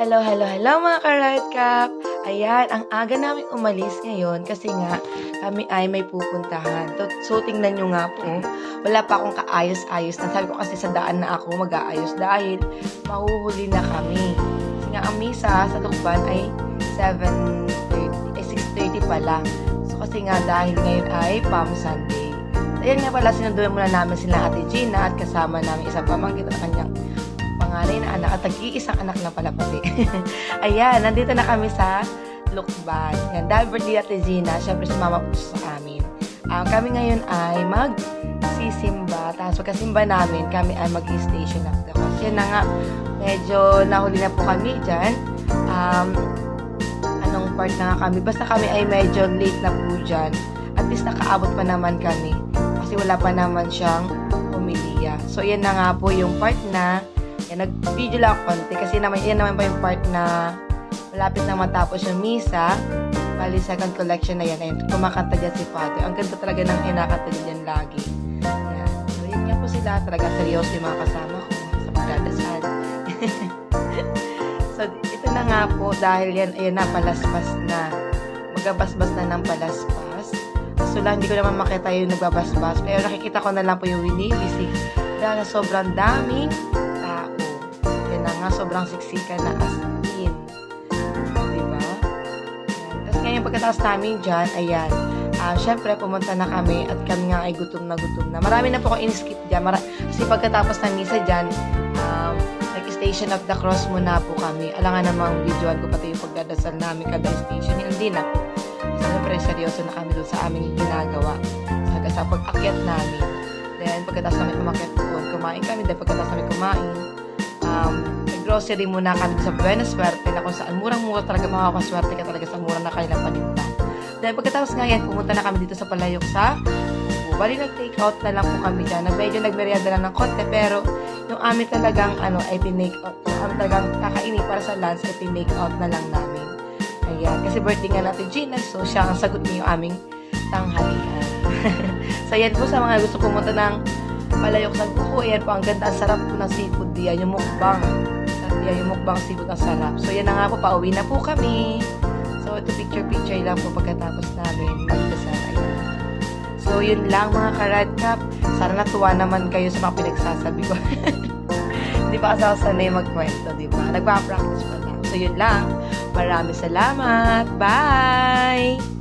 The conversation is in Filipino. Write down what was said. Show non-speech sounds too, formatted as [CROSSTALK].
Hello, hello, hello mga ka-Red Cup! Ayan, ang aga namin umalis ngayon kasi nga kami ay may pupuntahan. So, tingnan nyo nga po, wala pa akong kaayos-ayos na. Sabi ko kasi sa daan na ako mag-aayos dahil mahuhuli na kami. Kasi nga ang misa sa Tukban ay 7.30, ay 6.30 pa lang. So kasi nga dahil ngayon ay Palm Sunday. Ayan nga pala, sinunduan muna namin sila Ate Gina at kasama namin isang pamangkin at kanyang panganay na anak at tag-iisang anak na pala pati. [LAUGHS] Ayan, nandito na kami sa Lukban. Yan, dahil birthday Ate Gina, syempre sumama po siya sa amin. Um, kami ngayon ay mag sisimba. Tapos pagkasimba namin, kami ay mag-station the cross. Yan na nga, medyo nahuli na po kami dyan. Um, anong part na nga kami. Basta kami ay medyo late na po dyan. At least nakaabot pa naman kami. Kasi wala pa naman siyang humiliya. So, yan na nga po yung part na yan, nag-video lang ako konti. Kasi naman, yan naman pa yung part na malapit na matapos yung misa. Bali, second collection na yan. Ayun, kumakanta dyan si Father. Ang ganda talaga ng inakanta niya dyan lagi. Yan. So, yun nga po sila. Talaga seryoso yung mga kasama ko sa pagdadasal. [LAUGHS] so, ito na nga po. Dahil yan, ayan na, palaspas na. Magabasbas na ng palaspas. So lang, hindi ko naman makita yung nagbabasbas. Pero nakikita ko na lang po yung winibisik. Dahil sobrang daming. Nga, sobrang siksikan na as in. Diba? Yan. Tapos ngayon pagkatapos namin dyan, ayan. Ah, syempre, pumunta na kami at kami nga ay gutom na gutom na. Marami na po akong in-skip dyan. Mara- kasi pagkatapos ng misa dyan, um, nag-station of the cross muna po kami. Alangan namang videoan ko pati yung pagdadasal namin kada station. Hindi na po. Siyempre, seryoso na kami doon sa aming ginagawa. Hanggang sa pag-akyat namin. Then, pagkatapos kami umakyat doon, kumain kami. Then, pagkatapos kami kumain, um, grocery muna kami sa Buena Suerte na kung saan murang-mura talaga makakaswerte ka talaga sa murang na kanilang paninda. Then, pagkatapos nga yan, pumunta na kami dito sa Palayok sa. Bali, nag-take out na lang po kami dyan. Nag medyo nagmerienda lang ng konti, pero yung amin talagang, ano, ay pinake out. Yung amin talagang kakainin para sa lunch, ay pinake out na lang namin. Ayan, kasi birthday nga natin Gina, so siya ang sagot niyo aming tanghalian. [LAUGHS] so, yan po sa mga gusto pumunta ng Palayok sa Buko. Ayan po, ang ganda, ang sarap po ng seafood diyan, yung mukbang. Yan, yung mukbang seafood ang sarap. So, yan na nga po, pauwi na po kami. So, ito picture-picture lang po pagkatapos namin magdasal. Ayan. So, yun lang mga ka-Rad Cup. Sana natuwa naman kayo sa mga pinagsasabi ko. [LAUGHS] Hindi pa kasi ako sanay magkwento, di ba? Nagpa-practice pa lang. So, yun lang. Maraming salamat. Bye!